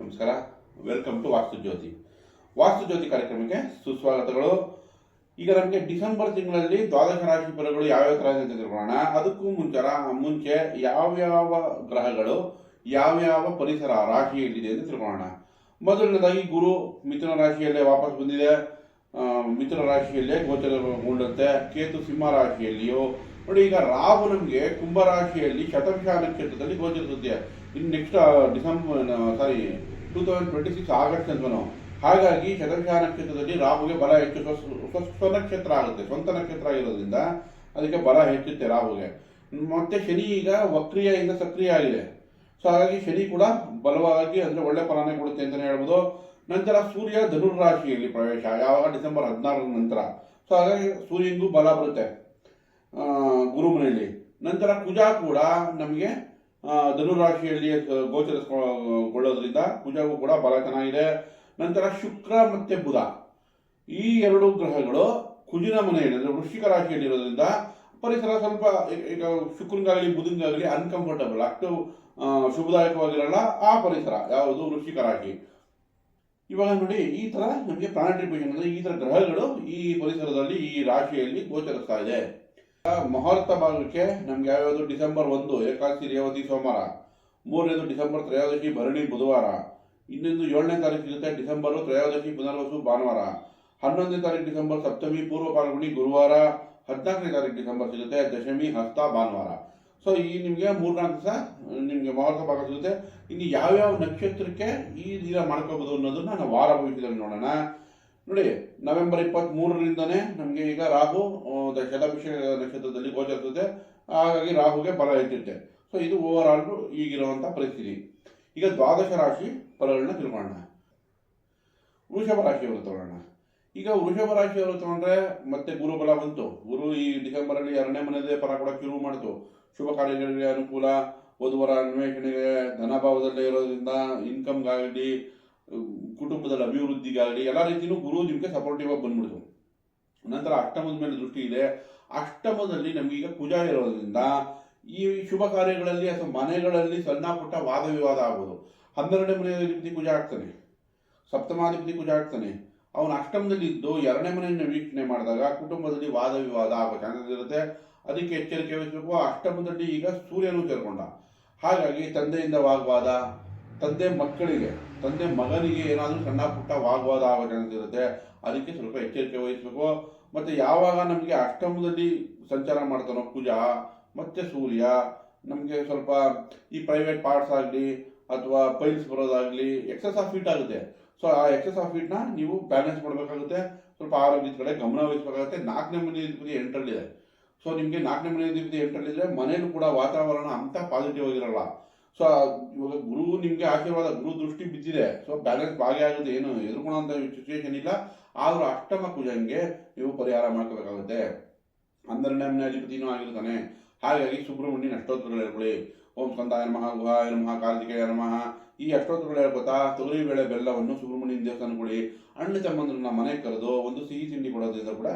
ನಮಸ್ಕಾರ. Welcome to ವಾಸ್ತು ಜ್ಯೋತಿ ವಾಸ್ತು ಜ್ಯೋತಿ ಕಾರ್ಯಕ್ರಮಕ್ಕೆ ಸುಸ್ವಾಗತಗಳು. ಈಗ ನಮಗೆ ಡಿಸೆಂಬರ್ ತಿಂಗಳಲ್ಲಿ ದ್ವಾದಶ ರಾಶಿ ಫಲಗಳು ಯಾವ್ಯಾವ ಥರ ಅಂತ ತಿಳ್ಕೊಳ್ಳೋಣ. ಅದಕ್ಕೂ ಮುಂಚರ ಮುಂಚೆ ಯಾವ್ಯಾವ ಗ್ರಹಗಳು, ಯಾವ್ಯಾವ ಪರಿಸರ ರಾಶಿಯಲ್ಲಿದೆ ಅಂತ ತಿಳ್ಕೊಳ್ಳೋಣ. ಮೊದಲನೇದಾಗಿ ಗುರು ಮಿಥುನ ರಾಶಿಯಲ್ಲೇ ವಾಪಸ್ ಬಂದಿದೆ. ಮಿಥುನ ರಾಶಿಯಲ್ಲೇ ಗೋಚರಗೊಂಡಂತೆ ಕೇತು ಸಿಂಹ ರಾಶಿಯಲ್ಲಿಯೋ ನೋಡಿ, ಈಗ ರಾಹು ನಮಗೆ ಕುಂಭ ರಾಶಿಯಲ್ಲಿ ಶತಭಿಷ ನಕ್ಷತ್ರದಲ್ಲಿ ಗೋಚರಿಸುತ್ತೆ. ಇನ್ನು next December sorry two thousand twenty six August ಅಂತನೋ ಹಾಗಾಗಿ ಶತಭಿಷ ನಕ್ಷತ್ರದಲ್ಲಿ ರಾಹುಗೆ ಬಲ ಹೆಚ್ಚು ಸ್ವನಕ್ಷತ್ರ ಆಗುತ್ತೆ, ಸ್ವಂತ ನಕ್ಷತ್ರ ಆಗಿರೋದ್ರಿಂದ ಅದಕ್ಕೆ ಬಲ ಹೆಚ್ಚುತ್ತೆ ರಾಹುಗೆ. ಮತ್ತೆ ಶನಿ ಈಗ ವಕ್ರಿಯಿಂದ ಸಕ್ರಿಯ ಆಗಿದೆ. ಸೊ ಹಾಗಾಗಿ ಶನಿ ಕೂಡ ಬಲವಾಗಿ ಅಂದ್ರೆ ಒಳ್ಳೆ ಫಲಾನೆ ಕೊಡುತ್ತೆ ಅಂತಲೇ ಹೇಳ್ಬೋದು. ನಂತರ ಸೂರ್ಯ ಧನುರ್ ರಾಶಿಯಲ್ಲಿ ಪ್ರವೇಶ, ಯಾವಾಗ? ಡಿಸೆಂಬರ್ ಹದಿನಾರರ ನಂತರ. ಸೊ ಹಾಗಾಗಿ ಸೂರ್ಯನಿಗೂ ಬಲ ಬರುತ್ತೆ. ಆ, ಗುರುಮನೆಯಲ್ಲಿ. ನಂತರ ಕುಜ ಕೂಡ ನಮಗೆ ಧನುರಾಶಿಯಲ್ಲಿ ಗೋಚರಿಸ್ಕೊಳ್ಳೋದ್ರಿಂದ ಕುಜಗೂ ಕೂಡ ಬಲ ಚೆನ್ನಾಗಿದೆ. ನಂತರ ಶುಕ್ರ ಮತ್ತೆ ಬುಧ. ಈ ಎರಡು ಗ್ರಹಗಳು ಕುಜಿನ ಮನೆಯಲ್ಲಿ ಅಂದರೆ ವೃಶ್ಚಿಕ ರಾಶಿಯಲ್ಲಿರೋದ್ರಿಂದ ಪರಿಸರ ಸ್ವಲ್ಪ ಈಗ- ಶುಕ್ರಂಗಾಗಲಿ ಬುಧಂಗಾಗಲಿ ಅನ್ಕಂಫರ್ಟಬಲ್ ಅಷ್ಟು ಶುಭದಾಯಕವಾಗಿರಲ್ಲ ಆ ಪರಿಸರ ಯಾವುದು ವೃಶ್ಚಿಕ ರಾಶಿ. ಇವಾಗ ನೋಡಿ ಈ ತರ ನಮಗೆ ಪ್ಲಾನೆಟರಿ ಅಂದರೆ ಈ ತರ ಗ್ರಹಗಳು ಈ ಪರಿಸರದಲ್ಲಿ ಈ ರಾಶಿಯಲ್ಲಿ ಗೋಚರಿಸ್ತಾ ಇದೆ. ಮುಹೂರ್ತ ಭಾಗಕ್ಕೆ ನಮ್ಗೆ ಯಾವ್ಯಾವುದು ಡಿಸೆಂಬರ್ ಒಂದು, ಏಕಾದಶಿ, ರೇವತಿ, ಸೋಮವಾರ. ಮೂರನೇದು ಡಿಸೆಂಬರ್, ತ್ರಯೋದಶಿ, ಭರಣಿ, ಬುಧವಾರ. ಇನ್ನೊಂದು ಏಳನೇ ತಾರೀಕು ಸಿಗುತ್ತೆ ಡಿಸೆಂಬರ್, ತ್ರಯೋದಶಿ, ಪುನರ್ವಸು, ಭಾನುವಾರ. ಹನ್ನೊಂದನೇ ತಾರೀಕು ಡಿಸೆಂಬರ್, ಸಪ್ತಮಿ, ಪೂರ್ವ ಪಾಲ್ಗುಣಿ, ಗುರುವಾರ. ಹದಿನಾಲ್ಕನೇ ತಾರೀಕು ಡಿಸೆಂಬರ್ ಸಿಗುತ್ತೆ, ದಶಮಿ, ಹಸ್ತ, ಭಾನುವಾರ. ಸೊ ಈ ನಿಮಗೆ ಮೂರ್ನಾಲ್ಕು ದಿವಸ ನಿಮಗೆ ಮುಹೂರ್ತ ಭಾಗ ಸಿಗುತ್ತೆ. ಇನ್ನು ಯಾವ್ಯಾವ ನಕ್ಷತ್ರಕ್ಕೆ ಈ ದಿನ ಮಾಡ್ಕೋಬಹುದು ಅನ್ನೋದನ್ನ ನಾವು ವಾರ ಭವಿಷ್ಯದಲ್ಲಿ ನೋಡೋಣ. ನೋಡಿ ನವೆಂಬರ್ ಇಪ್ಪತ್ತ್ ಮೂರರಿಂದನೇ ನಮಗೆ ಈಗ ರಾಹು ಆ, ದ- ಶತಭಿಷ ನಕ್ಷತ್ರದಲ್ಲಿ ಗೋಚರಿಸುತ್ತೆ ಹಾಗಾಗಿ ರಾಹುಗೆ ಬಲ ಹೆಚ್ಚುತ್ತೆ ಸೊ ಇದು ಓವರ್ ಆಲ್ ಈಗಿರುವಂಥ ಪರಿಸ್ಥಿತಿ. ಈಗ ದ್ವಾದಶ ರಾಶಿ ಫಲಗಳನ್ನ ತಿಳ್ಕೊಳ್ಳೋಣ. ವೃಷಭ ರಾಶಿಯವರು ತಗೊಳ್ಳೋಣ. ಈಗ ವೃಷಭ ರಾಶಿಯವರು ತಗೊಂಡ್ರೆ ಮತ್ತೆ ಗುರು ಬಲ ಬಂತು. ಗುರು ಈ ಡಿಸೆಂಬರಲ್ಲಿ ಎರಡನೇ ಮನೆಯದೇ ಫಲ ಕೊಡೋಕೆ ಶುರು ಮಾಡಿತು. ಶುಭ ಕಾರ್ಯಗಳಿಗೆ ಅನುಕೂಲ ವಧುವರ ಅನ್ವೇಷಣೆಗೆ ಧನಭಾವದಲ್ಲೇ ಇರೋದ್ರಿಂದ ಇನ್ಕಮ್ಗಾಗಲಿ ಕುಟುಂಬದಲ್ಲಿ ಅಭಿವೃದ್ಧಿಗಾಗಲಿ ಎಲ್ಲ ರೀತಿಯೂ ಗುರು ನಿಮಗೆ ಸಪೋರ್ಟಿವ್ ಆಗಿ ಬಂದ್ಬಿಡ್ತು ನಂತರ ಅಷ್ಟಮದ ಮೇಲೆ ದೃಷ್ಟಿ ಇದೆ. ಅಷ್ಟಮದಲ್ಲಿ ನಮಗೀಗ ಕುಜ ಇರೋದ್ರಿಂದ ಈ ಶುಭ ಕಾರ್ಯಗಳಲ್ಲಿ ಅಥವಾ ಮನೆಗಳಲ್ಲಿ ಸಣ್ಣ ಪುಟ್ಟ ವಾದ ವಿವಾದ ಆಗ್ಬೋದು. ಹನ್ನೆರಡನೇ ಮನೆಯ ಅಧಿಪತಿ ಕುಜ ಆಗ್ತಾನೆ. ಸಪ್ತಮಾಧಿಪತಿ ಪೂಜೆ ಆಗ್ತಾನೆ. ಅವನು ಅಷ್ಟಮದಲ್ಲಿ ಇದ್ದು ಎರಡನೇ ಮನೆಯನ್ನು ವೀಕ್ಷಣೆ ಮಾಡಿದಾಗ ಕುಟುಂಬದಲ್ಲಿ ವಾದ ವಿವಾದ ಆಗೋ ಚಾನ್ಸಸ್ ಇರುತ್ತೆ, ಅದಕ್ಕೆ ಎಚ್ಚರಿಕೆ ವಹಿಸಬೇಕು. ಅಷ್ಟಮದಲ್ಲಿ ಈಗ ಸೂರ್ಯನೂ ಸೇರ್ಕೊಂಡ. ಹಾಗಾಗಿ ತಂದೆಯಿಂದ ವಾಗ್ವಾದ. ತಂದೆ ಮಕ್ಕಳಿಗೆ, ತಂದೆ ಮಗನಿಗೆ ಏನಾದರೂ ಸಣ್ಣ ಪುಟ್ಟ ವಾಗ್ವಾದ ಆಗಿರುತ್ತೆ ಅದಕ್ಕೆ ಸ್ವಲ್ಪ ಎಚ್ಚರಿಕೆ ವಹಿಸಬೇಕು. ಮತ್ತೆ ಯಾವಾಗ ನಮಗೆ ಅಷ್ಟಮದಲ್ಲಿ ಸಂಚಾರ ಮಾಡ್ತಾನೋ ಕುಜ ಮತ್ತೆ ಸೂರ್ಯ, ನಮಗೆ ಸ್ವಲ್ಪ ಈ ಪ್ರೈವೇಟ್ ಪಾರ್ಟ್ಸ್ ಆಗಲಿ, ಅಥವಾ ಪೈಲ್ಸ್ ಬರೋದಾಗಲಿ ಎಕ್ಸಸ್ ಆಫ್ ಹೀಟ್ ಆಗುತ್ತೆ. ಸೊ ಆ ಎಕ್ಸಸ್ ಆಫ್ ಹೀಟ್ನ ನೀವು ಬ್ಯಾಲೆನ್ಸ್ ಮಾಡಬೇಕಾಗುತ್ತೆ. ಸ್ವಲ್ಪ ಆರೋಗ್ಯದ ಕಡೆ ಗಮನ ವಹಿಸಬೇಕಾಗುತ್ತೆ. ನಾಲ್ಕನೇ ಮನೆ ಅಧಿಪತಿ ಎಂಟರಲ್ಲಿದೆ. ಸೊ ನಿಮಗೆ ನಾಲ್ಕನೇ ಮನೆ ಅಧಿಪತಿ ಎಂಟರಲ್ಲಿದ್ರೆ ಮನೇಲೂ ಕೂಡ ವಾತಾವರಣ ಅಂತ ಪಾಸಿಟಿವ್ ಆಗಿರಲ್ಲ. ಸೊ, ಇವಾಗ ಗುರು ನಿಮಗೆ ಆಶೀರ್ವಾದ, ಗುರು ದೃಷ್ಟಿ ಬಿದ್ದಿದೆ. ಸೊ ಬ್ಯಾಲೆನ್ಸ್ ಭಾಗ ಆಗುತ್ತೆ. ಏನು ಎದುರ್ಕೊಳ್ಳೋಂಥ ಸಿಚುವೇಶನ್ ಇಲ್ಲ. ಆದರೂ ಅಷ್ಟಮ ಕುಜಂಗೆ ನೀವು ಪರಿಹಾರ ಮಾಡ್ಕೋಬೇಕಾಗುತ್ತೆ. ಹನ್ನೆರಡನೇ ಮನೆ ಅಧಿಪತಿನೂ ಆಗಿರ್ತಾನೆ. ಹಾಗಾಗಿ ಸುಬ್ರಹ್ಮಣ್ಯನ ಅಷ್ಟೋತ್ತರಗಳು ಹೇಳ್ಕೊಳ್ಳಿ. ಓಂ ಸ್ಕಂದಾಯ ನಮಃ, ಗುಹಾಯ ನಮಃ, ಕಾರ್ತಿಕೇಯ ನಮಃ. ಈ ಅಷ್ಟೋತ್ತರಗಳು ಹೇಳ್ಕೊತಾ, ತೊಗರಿ ಬೇಳೆ ಬೆಲ್ಲವನ್ನು ಸುಬ್ರಹ್ಮಣ್ಯನ ದೇವಸ್ಥಾನ ಕೊಡಿ. ಅಣ್ಣ ತಮ್ಮಂದ್ರನ್ನ ಮನೆಗೆ ಕರೆದು ಒಂದು ಸಿಹಿ ತಿಂಡಿ ಕೊಡೋದ್ರಿಂದ ಕೂಡ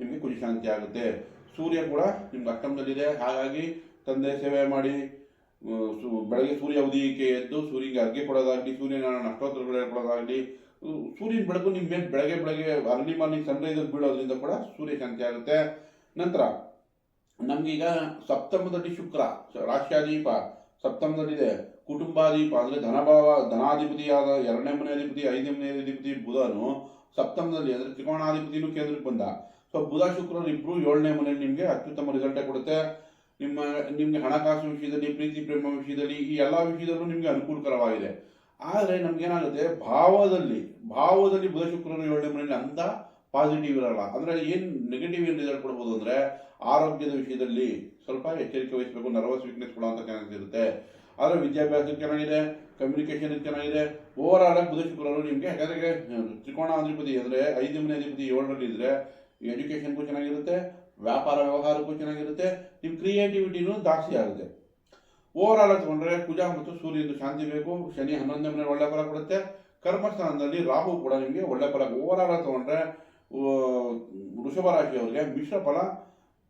ನಿಮಗೆ ಖುಷಿ ಶಾಂತಿ ಆಗುತ್ತೆ. ಸೂರ್ಯ ಕೂಡ ನಿಮ್ಗೆ ಅಷ್ಟಮದಲ್ಲಿದೆ. ಹಾಗಾಗಿ ತಂದೆ ಸೇವೆ ಮಾಡಿ. ಬೆಳಗ್ಗೆ ಸೂರ್ಯ ಉದಯಕ್ಕೆ ಎದ್ದು ಸೂರ್ಯಗೆ ಅರ್ಗೆ ಕೊಡೋದಾಗಲಿ ಸೂರ್ಯನಾರಾಯಣ ಅಷ್ಟೋತ್ತರಗಳು ಕೊಡೋದಾಗಲಿ ಸೂರ್ಯನ ಬೆಳಕು ನಿಮ್ಮ ಬೆಳಗ್ಗೆ ಬೆಳಗ್ಗೆ ಅರ್ಲಿ ಮಾರ್ನಿಂಗ್ ಸನ್ರೈಸ್ ಬೀಳೋದ್ರಿಂದ ಕೂಡ ಸೂರ್ಯ ಶಾಂತಿ ಆಗುತ್ತೆ. ನಂತರ ನಮ್ಗೀಗ ಸಪ್ತಮದಲ್ಲಿ ಶುಕ್ರ ರಾಶ್ಯಾದೀಪ ಸಪ್ತಮದಲ್ಲಿದೆ ಕುಟುಂಬಾಧಿಪ ಅಂದ್ರೆ ಧನಭಾವ, ಧನಾಧಿಪತಿಯಾದ ಎರಡನೇ ಮನೆ ಅಧಿಪತಿ, ಐದನೇ ಮನೆ ಅಧಿಪತಿ ಬುಧನು ಸಪ್ತಮದಲ್ಲಿ, ಅಂದ್ರೆ ತ್ರಿಕೋಣಾಧಿಪತಿನೂ ಕೇಂದ್ರಕ್ಕೆ ಬಂದ. ಸೊ ಬುಧ, ಶುಕ್ರರು ಇಬ್ರು ಏಳನೇ ಮನೆಯಲ್ಲಿ ನಿಮಗೆ ಅತ್ಯುತ್ತಮ ರಿಸಲ್ಟೇ ಕೊಡುತ್ತೆ. ನಿಮ್ಮ, ನಿಮಗೆ ಹಣಕಾಸು ವಿಷಯದಲ್ಲಿ, ಪ್ರೀತಿ, ಪ್ರೇಮ ವಿಷಯದಲ್ಲಿ, ಈ ಎಲ್ಲ ವಿಷಯದಲ್ಲೂ ನಿಮಗೆ ಅನುಕೂಲಕರವಾಗಿದೆ. ಆದರೆ ನಮಗೇನಾಗುತ್ತೆ, ಭಾವದಲ್ಲಿ ಭಾವದಲ್ಲಿ ಬುಧ ಶುಕ್ರರು ಏಳನೇ ಮನೆಯಲ್ಲಿ ಅಂಥ ಪಾಸಿಟಿವ್ ಇರಲ್ಲ. ಅಂದರೆ ಏನು ನೆಗೆಟಿವ್ ಏನು ರಿಸಲ್ಟ್ ಕೊಡ್ಬೋದು ಅಂದರೆ, ಆರೋಗ್ಯದ ವಿಷಯದಲ್ಲಿ ಸ್ವಲ್ಪ ಎಚ್ಚರಿಕೆ ವಹಿಸಬೇಕು ನರ್ವಸ್ ವೀಕ್ನೆಸ್ ಕೊಡುವಂಥ ಚಾನ್ಸ್ ಇರುತ್ತೆ. ಆದರೆ ವಿದ್ಯಾಭ್ಯಾಸಕ್ಕೆ ಚೆನ್ನಾಗಿದೆ ಕಮ್ಯುನಿಕೇಷನ್ ಚೆನ್ನಾಗಿದೆ ಓವರ್ ಆಲ್ ಆಗಿ ಬುಧ ಶುಕ್ರರು ನಿಮಗೆ ಯಾಕಂದರೆ ತ್ರಿಕೋಣಾಧಿಪತಿ ಅಂದರೆ ಐದು ಮನೆ ಅಧಿಪತಿ ಏಳರಲ್ಲಿ ಇದ್ದರೆ ಎಜುಕೇಷನ್ಗೂ ಚೆನ್ನಾಗಿರುತ್ತೆ ವ್ಯಾಪಾರ ವ್ಯವಹಾರಕ್ಕೂ ಚೆನ್ನಾಗಿರುತ್ತೆ ನಿಮ್ಮ ಕ್ರಿಯೇಟಿವಿಟಿನೂ ಜಾಸ್ತಿ ಆಗುತ್ತೆ. ಓವರ್ ಆಲ್ ತಗೊಂಡ್ರೆ ಕುಜ ಮತ್ತು ಸೂರ್ಯದ್ದು ಶಾಂತಿ ಬೇಕು, ಶನಿ ಹನ್ನೊಂದನೇ ಮನೆ ಒಳ್ಳೆ ಫಲ ಕೊಡುತ್ತೆ. ಕರ್ಮಸ್ಥಾನದಲ್ಲಿ ರಾಹು ಕೂಡ ನಿಮಗೆ ಒಳ್ಳೆ ಫಲ ಓವರ್ ಆಲ್ ತಗೊಂಡ್ರೆ ವೃಷಭ ರಾಶಿಯವರಿಗೆ ಮಿಶ್ರ ಫಲ,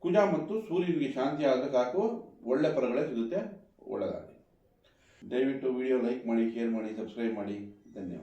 ಕುಜ ಮತ್ತು ಸೂರ್ಯನಿಗೆ ಶಾಂತಿ ಆದರೆ ಸಾಕು, ಒಳ್ಳೆ ಫಲಗಳೇ ಸಿಗುತ್ತೆ ಒಳ್ಳೆಯದಾಗಲಿ ದಯವಿಟ್ಟು ವಿಡಿಯೋ ಲೈಕ್ ಮಾಡಿ ಶೇರ್ ಮಾಡಿ ಸಬ್ಸ್ಕ್ರೈಬ್ ಮಾಡಿ. ಧನ್ಯವಾದ.